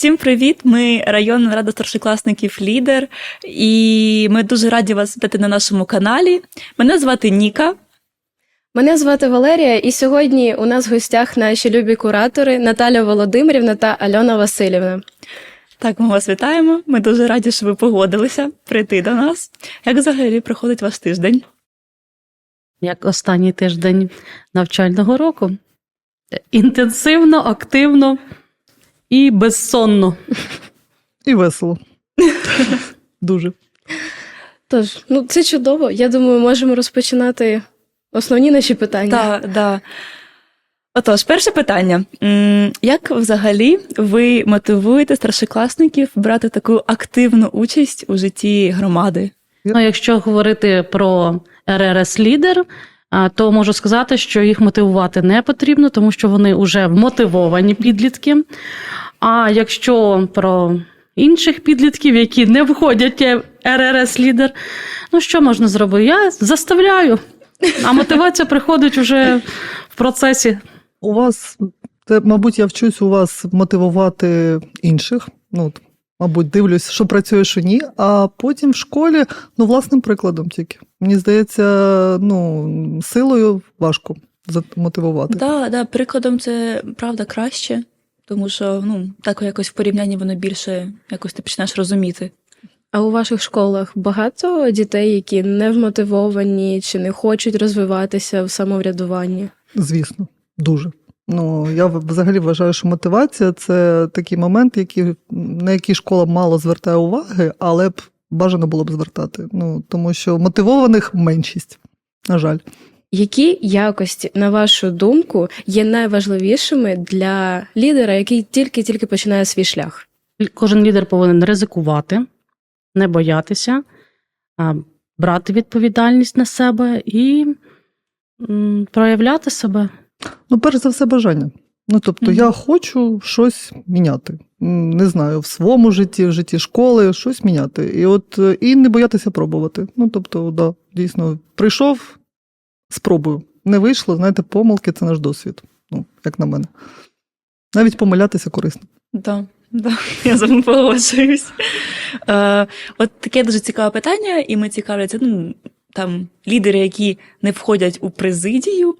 Всім привіт! Ми районна рада старшокласників Лідер, і ми дуже раді вас вітати на нашому каналі. Мене звати Ніка. Мене звати Валерія, і сьогодні у нас в гостях наші любі куратори Наталя Володимирівна та Альона Васильівна. Так, ми вас вітаємо. Ми дуже раді, що ви погодилися прийти до нас. Як взагалі проходить ваш тиждень? як останній тиждень навчального року. Інтенсивно, активно і безсонно. І весело. Дуже. Тож, ну це чудово. Я думаю, можемо розпочинати основні наші питання. Так, да. Отож, перше питання. Як взагалі ви мотивуєте старшокласників брати таку активну участь у житті громади? Ну, якщо говорити про РРС лідер, а, то можу сказати, що їх мотивувати не потрібно, тому що вони вже вмотивовані підлітки. А якщо про інших підлітків, які не входять в РРС лідер, ну що можна зробити? Я заставляю. А мотивація приходить уже в процесі. У вас, це, мабуть, я вчусь у вас мотивувати інших. Ну, мабуть, дивлюсь, що працює, що ні. А потім в школі, ну, власним прикладом тільки. Мені здається, ну, силою важко замотивувати. Да, да, прикладом це правда краще, тому що ну, так якось в порівнянні воно більше якось ти починаєш розуміти. А у ваших школах багато дітей, які не вмотивовані чи не хочуть розвиватися в самоврядуванні? Звісно, дуже. Ну, я взагалі вважаю, що мотивація це такий момент, який, на який школа мало звертає уваги, але б бажано було б звертати. Ну, тому що мотивованих меншість, на жаль. Які якості, на вашу думку, є найважливішими для лідера, який тільки-тільки починає свій шлях? Кожен лідер повинен ризикувати, не боятися, брати відповідальність на себе і проявляти себе. Ну, перш за все, бажання. Ну, тобто, Мгм. я хочу щось міняти. Не знаю, в своєму житті, в житті школи, щось міняти. І от е, і не боятися пробувати. Ну, тобто, да, дійсно, прийшов, спробую. Не вийшло, знаєте, помилки це наш досвід. Ну, як на мене. Навіть помилятися корисно. Да, да, я з вами погоджуюсь. Е, от таке дуже цікаве питання, і ми цікавляться, ну, там лідери, які не входять у президію.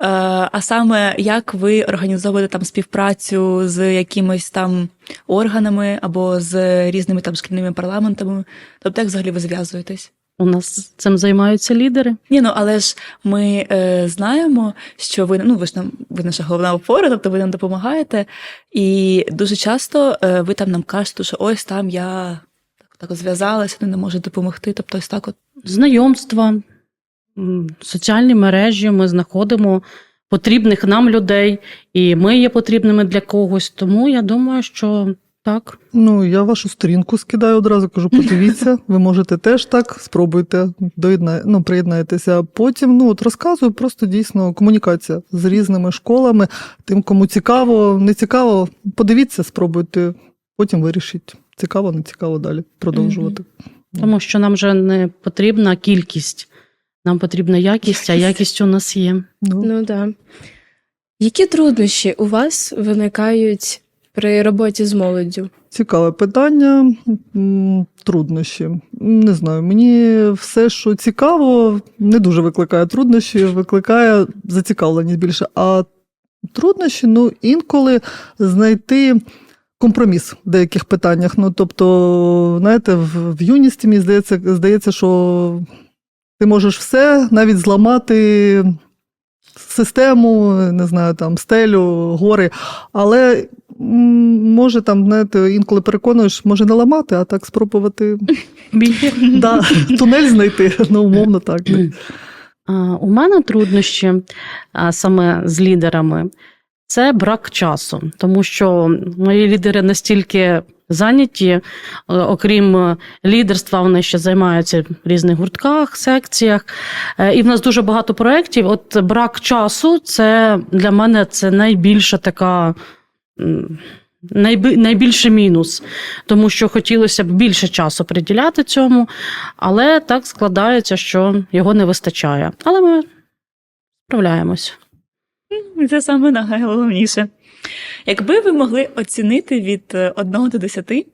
Е, а саме як ви організовуєте там співпрацю з якимись там органами або з різними там шкільними парламентами? Тобто, як взагалі ви зв'язуєтесь? У нас цим займаються лідери. Ні, ну але ж ми е, знаємо, що ви ну ви ж нам ви наша головна опора, тобто ви нам допомагаєте. І дуже часто е, ви там нам кажете, що ось там я так, так зв'язалася, не можуть допомогти. Тобто, ось так от Знайомства, соціальні мережі, ми знаходимо потрібних нам людей, і ми є потрібними для когось. Тому я думаю, що так. Ну, я вашу сторінку скидаю одразу, кажу, подивіться, ви можете теж так, спробуйте, доєдна... ну, приєднайтеся. Потім ну, от розказую просто дійсно комунікація з різними школами. Тим, кому цікаво, не цікаво, подивіться, спробуйте, потім вирішіть. Цікаво, не цікаво далі продовжувати. Тому що нам вже не потрібна кількість, нам потрібна якість, а якість у нас є. Ну, Ну да. Які труднощі у вас виникають при роботі з молоддю? Цікаве питання, труднощі. Не знаю, мені все, що цікаво, не дуже викликає труднощі, викликає зацікавленість більше. А труднощі, ну, інколи знайти компроміс в деяких питаннях. Ну, тобто, знаєте, в, в юності мені здається, здається, що ти можеш все навіть зламати. Систему, не знаю, там стелю, гори, але може там, знаєте, інколи переконуєш, може не ламати, а так спробувати да, тунель знайти. Ну, умовно так. У мене труднощі саме з лідерами це брак часу, тому що мої лідери настільки зайняті, е, окрім е, лідерства, вони ще займаються в різних гуртках, секціях. Е, І в нас дуже багато проєктів. От брак часу це для мене це найбільша така. Найбільший мінус, тому що хотілося б більше часу приділяти цьому, але так складається, що його не вистачає. Але ми справляємось. Це саме найголовніше. Якби ви могли оцінити від 1 до 10,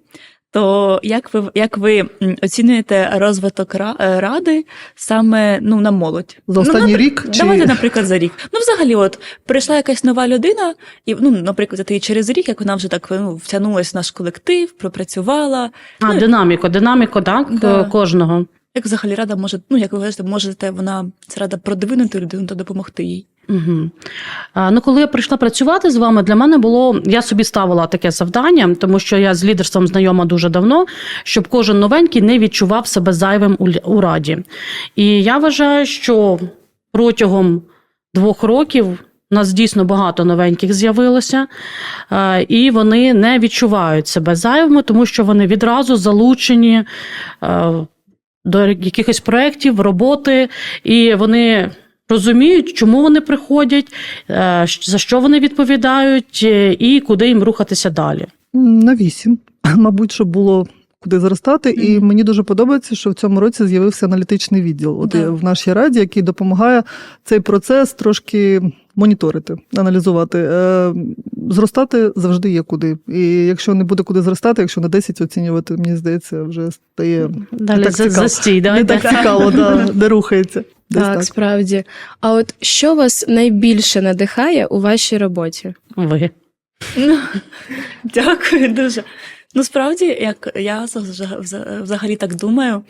то як ви, як ви оцінюєте розвиток е, ради саме ну, на молодь? За останній ну, рік чи- Давайте, наприклад, за рік. Ну, взагалі, от прийшла якась нова людина, і, ну, наприклад, і через рік, як вона вже так ну, втягнулася в наш колектив, пропрацювала. А, Ну, динаміку, динаміку, так, Да. е, кожного. Як взагалі рада може, ну як ви вважаєте, можете вона ця рада продвинути людину та допомогти їй? Угу. Ну, коли я прийшла працювати з вами, для мене було, я собі ставила таке завдання, тому що я з лідерством знайома дуже давно, щоб кожен новенький не відчував себе зайвим у, раді. І я вважаю, що протягом двох років. У нас дійсно багато новеньких з'явилося, і вони не відчувають себе зайвими, тому що вони відразу залучені до якихось проєктів, роботи, і вони розуміють, чому вони приходять, е, за що вони відповідають, е, і куди їм рухатися далі. На вісім. Мабуть, щоб було куди зростати. І мені дуже подобається, що в цьому році з'явився аналітичний відділ от е, в нашій раді, який допомагає цей процес трошки моніторити, аналізувати. Е, Зростати завжди є куди. І якщо не буде куди зростати, якщо на 10 оцінювати, мені здається, вже стає Далі так за, цікаво. застій. не так цікаво, да, де рухається. Десь Так, так. справді. А от що вас найбільше надихає у вашій роботі? Ви. Ну, дякую дуже. Ну, справді, як я взаг- взаг- взагалі так думаю,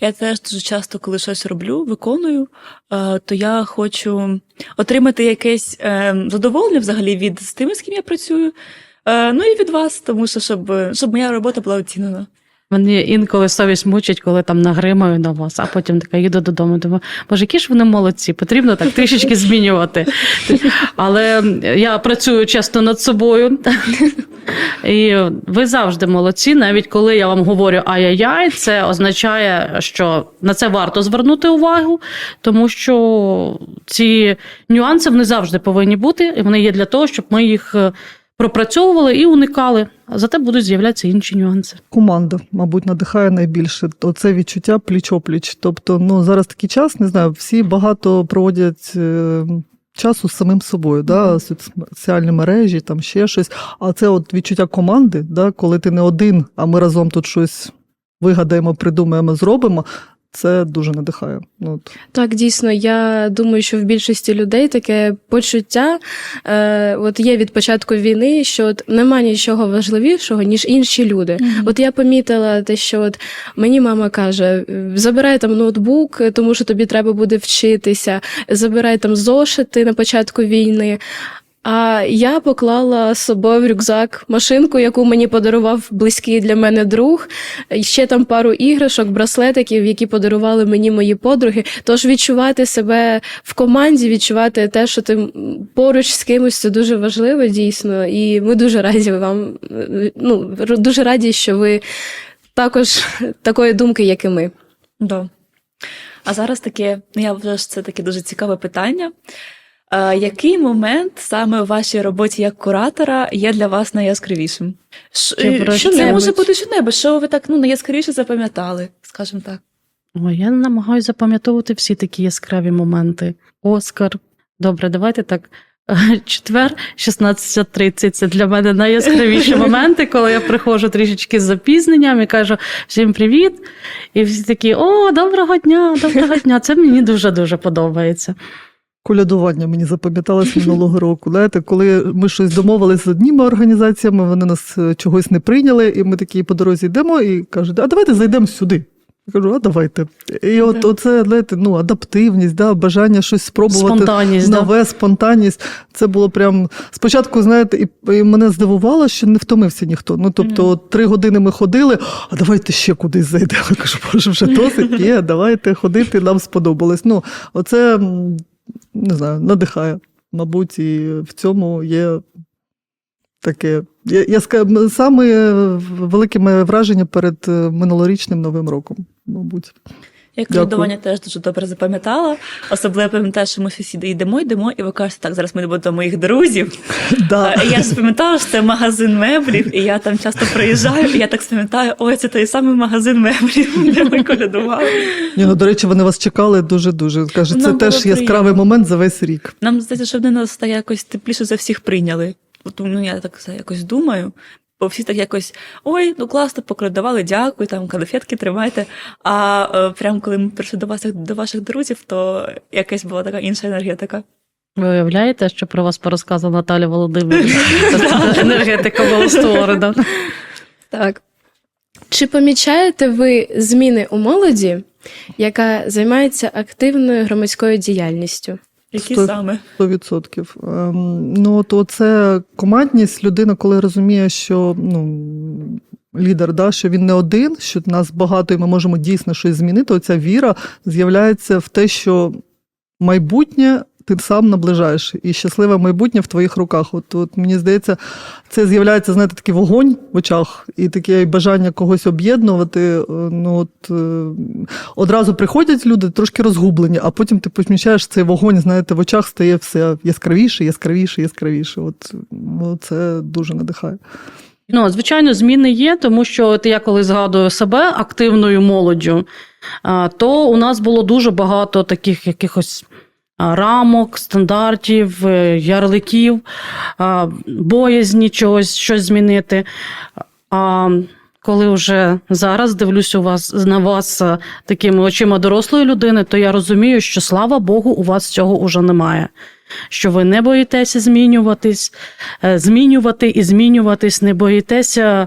я теж дуже часто, коли щось роблю, виконую, е, то я хочу отримати якесь е, задоволення взагалі від з тими, з ким я працюю. е, Ну і від вас, тому що щоб, щоб моя робота була оцінена. Мені інколи совість мучить, коли там нагримаю на вас, а потім така їду додому. Думаю, боже, які ж вони молодці, потрібно так трішечки змінювати. Але я працюю часто над собою. І ви завжди молодці, навіть коли я вам говорю ай-яй-яй, це означає, що на це варто звернути увагу, тому що ці нюанси вони завжди повинні бути, і вони є для того, щоб ми їх пропрацьовували і уникали. А зате будуть з'являтися інші нюанси. Команда, мабуть, надихає найбільше. Оце відчуття пліч-опліч. Тобто, ну зараз такий час, не знаю, всі багато проводять. е, Часу з самим собою, да, соціальні мережі, там ще щось. А це от відчуття команди, да, коли ти не один, а ми разом тут щось вигадаємо, придумаємо, зробимо. Це дуже надихає. Ну, от. Так, дійсно, я думаю, що в більшості людей таке почуття е, от є від початку війни, що от нема нічого важливішого, ніж інші люди. От я помітила те, що от мені мама каже: забирай там ноутбук, тому що тобі треба буде вчитися, забирай там зошити на початку війни. А я поклала з собою в рюкзак машинку, яку мені подарував близький для мене друг. І ще там пару іграшок, браслетиків, які подарували мені мої подруги. Тож відчувати себе в команді, відчувати те, що ти поруч з кимось, це дуже важливо, дійсно. І ми дуже раді вам. Ну дуже раді, що ви також такої думки, як і ми. Да. А зараз таке, ну я вважаю, що це таке дуже цікаве питання. Який момент саме у вашій роботі як куратора є для вас найяскравішим? Ш- е, що це може бути що-небудь, що ви так ну, найяскравіше запам'ятали, скажімо так. Ой, я намагаюся запам'ятовувати всі такі яскраві моменти. Оскар. Добре, давайте так. Четвер, 16.30 це для мене найяскравіші моменти, коли я приходжу трішечки з запізненням і кажу всім привіт. І всі такі: о, доброго дня, доброго дня. Це мені дуже-дуже подобається. Колядування мені запам'яталось минулого року. Знаєте, коли ми щось домовилися з одніми організаціями, вони нас е, чогось не прийняли, і ми такі по дорозі йдемо і кажуть, а давайте зайдемо сюди. Я кажу, а давайте. І от Да. оце, знаєте, ну, адаптивність, да, бажання щось спробувати. Спонтанність. Да? Нове, спонтанність. Це було прям спочатку, знаєте, і, і мене здивувало, що не втомився ніхто. Ну, тобто, от три години ми ходили, а давайте ще кудись зайдемо. Я кажу, боже, вже досить є, давайте ходити, нам сподобалось. Ну, оце не знаю, надихає. Мабуть, і в цьому є таке. Я, я скажу, саме велике моє враження перед е, минулорічним новим роком, мабуть. Я колядування теж дуже добре запам'ятала. Особливо я пам'ятаю, що ми сусіди йдемо, йдемо, і ви кажете, так, зараз ми йдемо до моїх друзів. Да. А Я ж пам'ятала, що це магазин меблів, і я там часто приїжджаю, і я так пам'ятаю, ой, це той самий магазин меблів, де ми колядували. Ні, ну, до речі, вони вас чекали дуже-дуже. Каже, це Нам теж яскравий момент за весь рік. Нам здається, що вони нас так якось тепліше за всіх прийняли. от, ну я так якось думаю. Бо всі так якось ой, ну класно, покрадували, дякую, там конфетки тримайте. А е, прям коли ми прийшли до вас до ваших друзів, то якась була така інша енергетика. Ви уявляєте, що про вас порозказала Наталя Володимирівна? Енергетика була створена. Так. Чи помічаєте ви зміни у молоді, яка займається активною громадською діяльністю? Які Сто- саме? 100%. Ем, ну, то це командність людина, коли розуміє, що ну, лідер, да, що він не один, що нас багато, і ми можемо дійсно щось змінити. Оця віра з'являється в те, що майбутнє ти сам наближаєш, і щасливе майбутнє в твоїх руках. От, от мені здається, це з'являється, знаєте, такий вогонь в очах, і таке бажання когось об'єднувати. е, Ну, от, е, одразу приходять люди трошки розгублені, а потім ти помічаєш цей вогонь, знаєте, в очах стає все яскравіше, яскравіше, яскравіше. От ну, це дуже надихає. Ну, звичайно, зміни є, тому що от я коли згадую себе активною молоддю, то у нас було дуже багато таких якихось рамок, стандартів, е, ярликів, боязні чогось щось змінити. А коли вже зараз дивлюсь у вас на вас е, такими очима дорослої людини, то я розумію, що слава Богу, у вас цього уже немає. Що ви не боїтеся змінюватись, е, змінювати і змінюватись, не боїтеся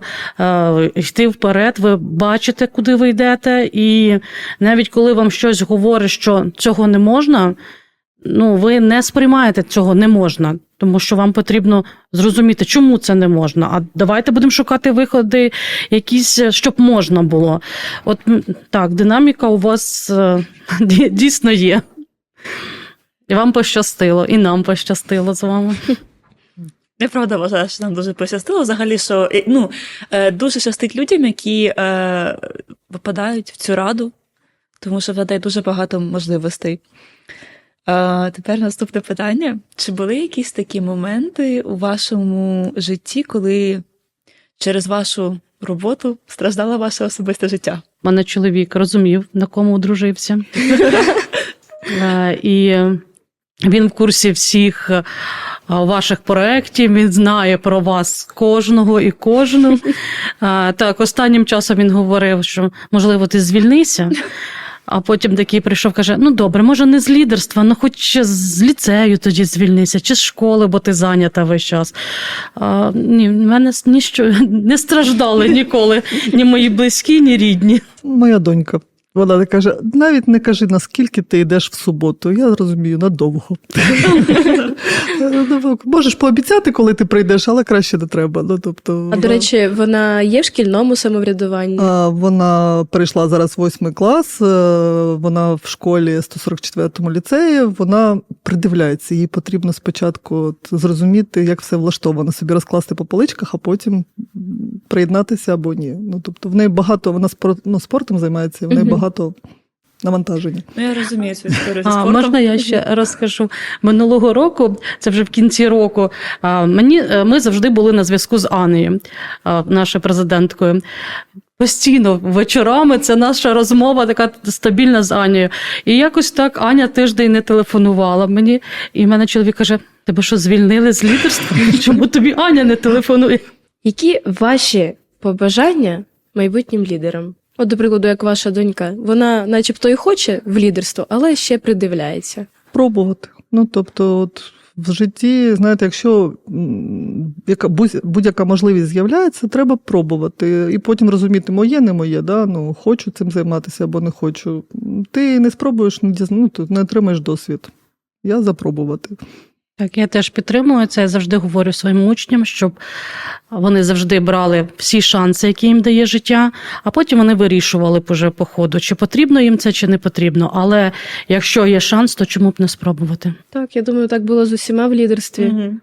йти вперед, ви бачите, куди ви йдете, і навіть коли вам щось говорить, що цього не можна, ну ви не сприймаєте цього не можна, тому що вам потрібно зрозуміти, чому це не можна. А давайте будемо шукати виходи, якісь, е, щоб можна було. От так, динаміка у вас е, дійсно є. І вам пощастило, і нам пощастило з вами. Я правда вважаю, що нам дуже пощастило взагалі, що ну, е, дуже щастить людям, які е, попадають в цю раду, тому що владає дуже багато можливостей. Е, тепер наступне питання: чи були якісь такі моменти у вашому житті, коли через вашу роботу страждало ваше особисте життя? мене чоловік розумів, на кому одружився. Е, І він в курсі всіх е, ваших проєктів, він знає про вас кожного і кожну. Е, Так, останнім часом він говорив, що можливо ти звільнися. А потім такий прийшов, каже: ну добре, може не з лідерства, ну хоч з ліцею тоді звільнися, чи з школи, бо ти зайнята весь час. А, ні, в мене ніщо не страждали ніколи ні мої близькі, ні рідні. Моя донька. Вона не каже: навіть не кажи, наскільки ти йдеш в суботу. Я розумію, надовго. Можеш пообіцяти, коли ти прийдеш, але краще не треба. Ну, тобто, А до речі, вона є в шкільному самоврядуванні. Вона перейшла зараз восьмий клас, е, вона в школі 144-му ліцеї, вона придивляється. Їй потрібно спочатку зрозуміти, як все влаштовано, собі розкласти по поличках, а потім приєднатися або ні. Ну, тобто в неї багато, вона спор, ну, спортом займається, в неї Мгм. Багато навантаження. Ну, я розумію цю історію А, спортом. можна я ще розкажу? Минулого року, це вже в кінці року, мені, е, ми завжди були на зв'язку з Анею, нашою президенткою. Постійно вечорами це наша розмова така стабільна з Анією. І якось так Аня тиждень не телефонувала мені. І в мене чоловік каже: тебе що, звільнили з лідерства? Чому тобі Аня не телефонує? Які ваші побажання майбутнім лідерам? От, до прикладу, як ваша донька, вона, начебто, і хоче в лідерство, але ще придивляється. Пробувати. Ну, тобто, от в житті, знаєте, якщо яка будь- будь-яка можливість з'являється, треба пробувати. І потім розуміти, моє, не моє, да? ну, хочу цим займатися або не хочу. Ти не спробуєш, не, ну, не отримаєш досвід. Я запробувати. Так, я теж підтримую це. Я завжди говорю своїм учням, щоб вони завжди брали всі шанси, які їм дає життя, а потім вони вирішували б уже по ходу, чи потрібно їм це, чи не потрібно. Але якщо є шанс, то чому б не спробувати? Так, я думаю, так було з усіма в лідерстві. Мгм.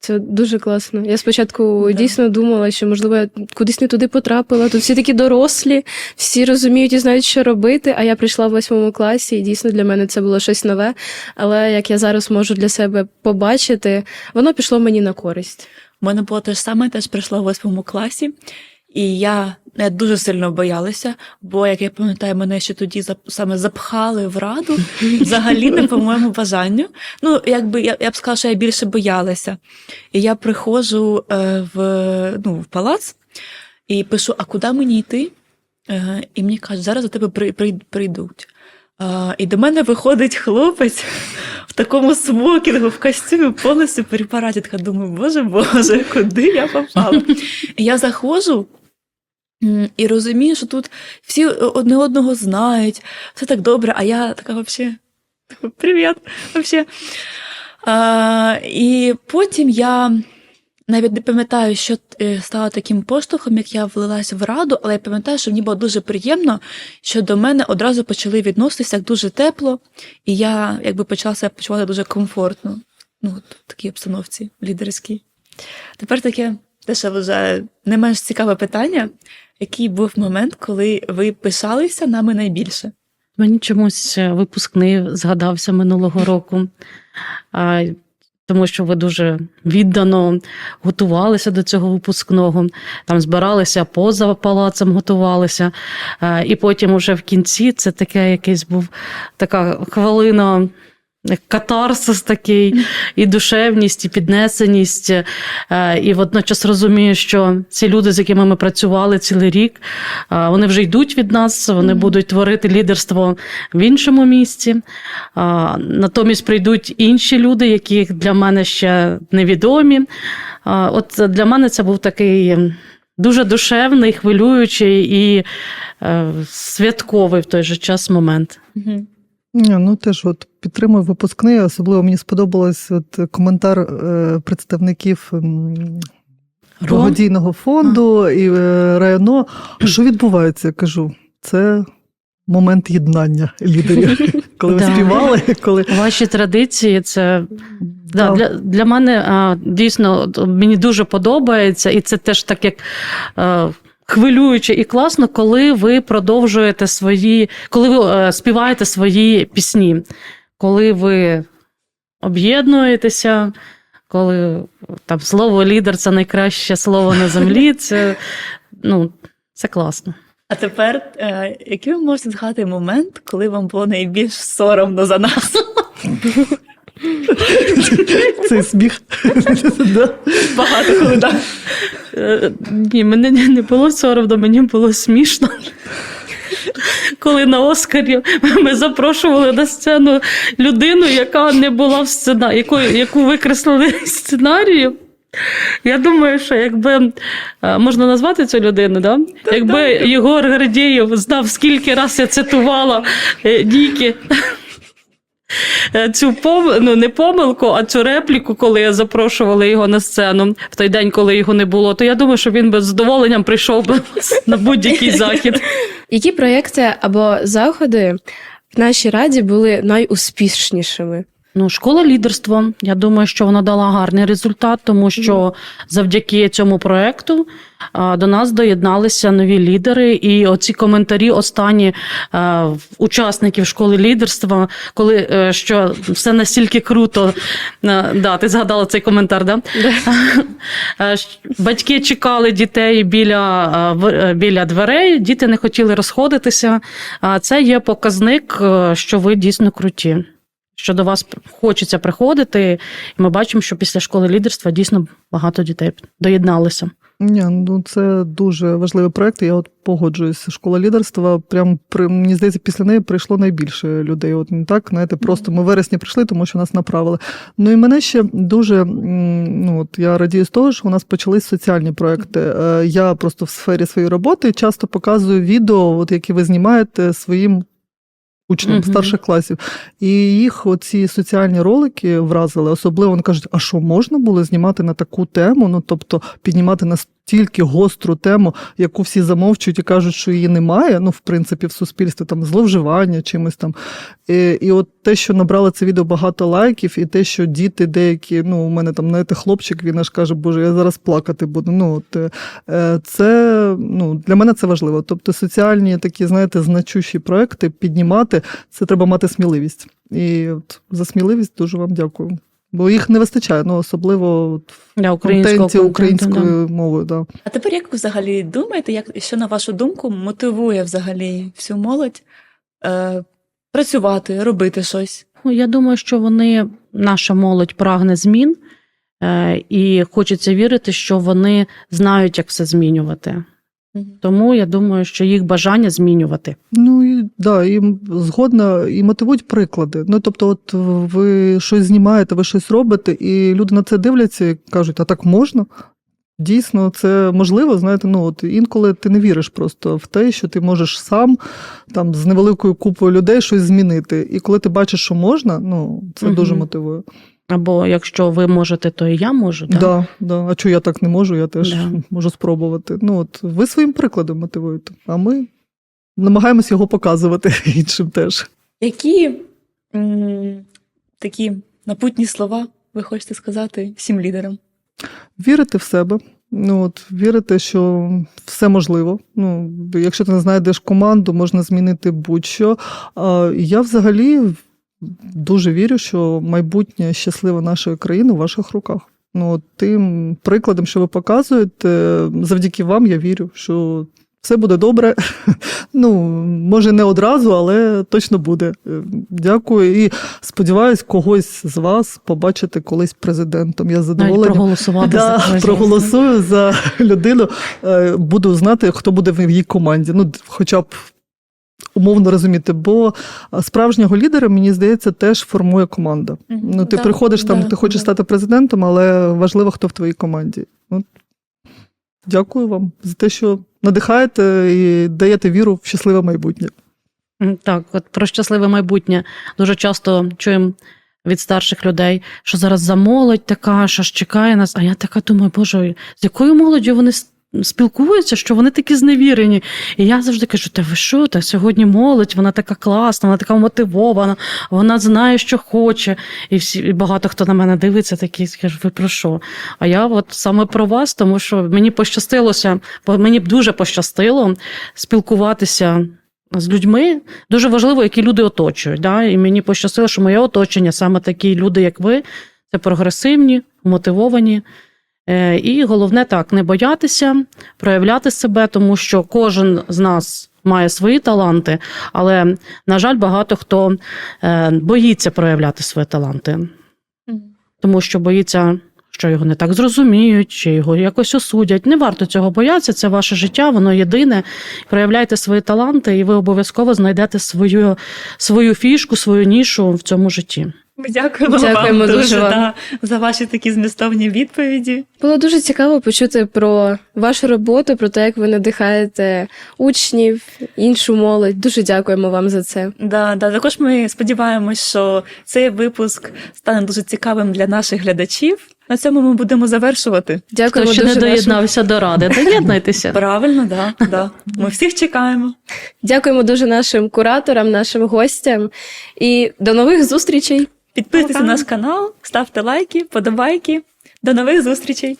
Це дуже класно. Я спочатку Да. дійсно думала, що можливо я кудись не туди потрапила. Тут всі такі дорослі, всі розуміють і знають, що робити. А я прийшла в восьмому класі, і дійсно для мене це було щось нове. Але як я зараз можу для себе побачити, воно пішло мені на користь. У мене було те ж саме, теж прийшла в восьмому класі. І я, дуже сильно боялася, бо, як я пам'ятаю, мене ще тоді зап- саме запхали в раду, взагалі не по моєму бажанню. Ну, якби я, я б сказала, що я більше боялася. І я приходжу е, в, ну, в палац і пишу: а куди мені йти? Е, і мені кажуть, зараз до тебе при, при, прийдуть. І до мене виходить хлопець в такому смокінгу, в костюмі, повністю перепараті. Така думаю, боже Боже, куди я попала? Я заходжу і розумію, що тут всі одне одного знають, все так добре, а я така взагалі. Привіт, вообще. А, і потім я навіть не пам'ятаю, що е, стало таким поштовхом, як я влилася в раду, але я пам'ятаю, що мені було дуже приємно, що до мене одразу почали відноситися як дуже тепло, і я якби почала себе почувати дуже комфортно ну, от, в такій обстановці лідерській. Тепер таке те, що вважаю не менш цікаве питання, який був момент, коли ви пишалися нами найбільше? Мені чомусь е, випускний згадався минулого року, тому що ви дуже віддано готувалися до цього випускного. Там збиралися поза палацем, готувалися. І потім, уже в кінці, це таке якийсь був така хвилина. Катарсис такий, і душевність, і піднесеність. Е, І водночас розумію, що ці люди, з якими ми працювали цілий рік, е, вони вже йдуть від нас, вони будуть творити лідерство в іншому місці. Натомість прийдуть інші люди, які для мене ще невідомі. От для мене це був такий дуже душевний, хвилюючий і е, святковий в той же час момент. Угу. Ну теж от підтримую випускний. Особливо мені сподобалось от коментар е, представників благодійного фонду і е, районо. Що відбувається? Я кажу, це момент єднання лідерів, коли ви співали, коли Ваші традиції це Да, для, для мене а, дійсно мені дуже подобається, і це теж так як. А, Хвилююче і класно, коли ви продовжуєте свої, коли ви е, співаєте свої пісні, коли ви об'єднуєтеся, коли там слово лідер це найкраще слово на землі. Це, ну, це класно. А тепер, е, який ви можете згадати момент, коли вам було найбільш соромно за нас? цей сміх. Багато коли да. Е, Ні, мене не не було соромно, мені було смішно. Коли на Оскарі ми запрошували на сцену людину, яка не була в сценарії, яку, яку викреслили з сценарію. Я думаю, що якби е, можна назвати цю людину, да? якби Єгор Гордієв знав, скільки раз я цитувала діки. Нікі. Е, Цю пом... ну, не помилку, а цю репліку, коли я запрошувала його на сцену в той день, коли його не було, то я думаю, що він би з задоволенням прийшов би на будь-який захід. Які проєкти або заходи в нашій раді були найуспішнішими? Ну, школа лідерства. Я думаю, що вона дала гарний результат, тому що завдяки цьому проекту до нас доєдналися нові лідери. І оці коментарі останні учасників школи лідерства, коли е, що все настільки круто. Да, ти згадала цей коментар, да? Батьки чекали дітей біля, е, біля дверей, діти не хотіли розходитися. А Це є показник, е, що ви дійсно круті. Що до вас хочеться приходити, і ми бачимо, що після школи лідерства дійсно багато дітей доєдналися. Ні, ну це дуже важливий проект. Я от погоджуюсь. Школа лідерства. Прям при мені здається, після неї прийшло найбільше людей. От не так, знаєте, просто ми вересні прийшли, тому що нас направили. Ну і мене ще дуже ну от я радію з того, що у нас почались соціальні проекти. Е, Я просто в сфері своєї роботи часто показую відео, от які ви знімаєте своїм. Учням Мгм. старших класів, і їх оці соціальні ролики вразили. Особливо вони кажуть, а що можна було знімати на таку тему? Ну тобто піднімати настільки гостру тему, яку всі замовчують і кажуть, що її немає. Ну, в принципі, в суспільстві там зловживання чимось там. І, і от те, що набрало це відео багато лайків, і те, що діти деякі, ну, у мене там знаєте, хлопчик, він аж каже, Боже, я зараз плакати буду. Ну, от, е, це ну, для мене це важливо. Тобто соціальні такі, знаєте, значущі проекти піднімати, це треба мати сміливість. І от за сміливість дуже вам дякую. Бо їх не вистачає, ну особливо от в Для українського контенті контенту, українською мовою. Да. А тепер як ви взагалі думаєте, як що на вашу думку мотивує взагалі всю молодь е, працювати, робити щось? Ну, Я думаю, що вони, наша молодь прагне змін, е, і хочеться вірити, що вони знають, як все змінювати. Тому я думаю, що їх бажання змінювати. Ну і да, і м- згодна, і мотивують приклади. Ну тобто, от ви щось знімаєте, ви щось робите, і люди на це дивляться і кажуть, а так можна? Дійсно, це можливо, знаєте, ну от інколи ти не віриш просто в те, що ти можеш сам там з невеликою купою людей щось змінити. І коли ти бачиш, що можна, ну це Мгм. дуже мотивує. Або якщо ви можете, то і я можу. Да. Да? Да, А чого я так не можу, я теж Да. можу спробувати. Ну от ви своїм прикладом мотивуєте, а ми намагаємось його показувати іншим теж. Які м, такі напутні слова ви хочете сказати всім лідерам? Вірити в себе. Ну, от, вірити, що все можливо. Ну, якщо ти не знайдеш команду, можна змінити будь-що. А, я взагалі дуже вірю, що майбутнє щасливе нашої країни у ваших руках. Ну, тим прикладом, що ви показуєте, завдяки вам я вірю, що все буде добре. Ну, може, не одразу, але точно буде. Е, Дякую. І сподіваюсь, когось з вас побачити колись президентом. Я з Навіть задоволенням проголосувати Да, когось. проголосую за людину. Е, Буду знати, хто буде в її команді. Ну, хоча б умовно розуміти, бо справжнього лідера, мені здається, теж формує команда. Ну, ти Да, приходиш там, да, ти хочеш да. стати президентом, але важливо, хто в твоїй команді. От. Дякую вам за те, що надихаєте і даєте віру в щасливе майбутнє. Так, от про щасливе майбутнє дуже часто чуємо від старших людей, що зараз за молодь така, що ж чекає нас. А я така думаю, боже, з якою молоддю вони спілкуються, що вони такі зневірені. І я завжди кажу: та ви що? Та сьогодні молодь, вона така класна, вона така мотивована, вона знає, що хоче. І всі і багато хто на мене дивиться, такі скажуть, ви про що? А я от саме про вас, тому що мені пощастилося, мені дуже пощастило спілкуватися з людьми. Дуже важливо, які люди оточують. Да? І мені пощастило, що моє оточення саме такі люди, як ви, це прогресивні, мотивовані. Е, І головне так, не боятися, проявляти себе, тому що кожен з нас має свої таланти, але, на жаль, багато хто е, боїться проявляти свої таланти тому що боїться, що його не так зрозуміють, чи його якось осудять. Не варто цього боятися, це ваше життя, воно єдине. Проявляйте свої таланти, і ви обов'язково знайдете свою, свою фішку, свою нішу в цьому житті. Ми дякуємо, Дякуємо вам дуже вам. да, за ваші такі змістовні відповіді. Було дуже цікаво почути про вашу роботу, про те, як ви надихаєте учнів, іншу молодь. Дуже дякуємо вам за це. Да, да. Також ми сподіваємось, що цей випуск стане дуже цікавим для наших глядачів. На цьому ми будемо завершувати. Хто ще дуже не нашим... доєднався до ради, доєднуйтеся. Правильно, да, да. Ми всіх чекаємо. Дякуємо дуже нашим кураторам, нашим гостям. І до нових зустрічей! Підписуйтесь на наш канал, ставте лайки, подобайки. До нових зустрічей!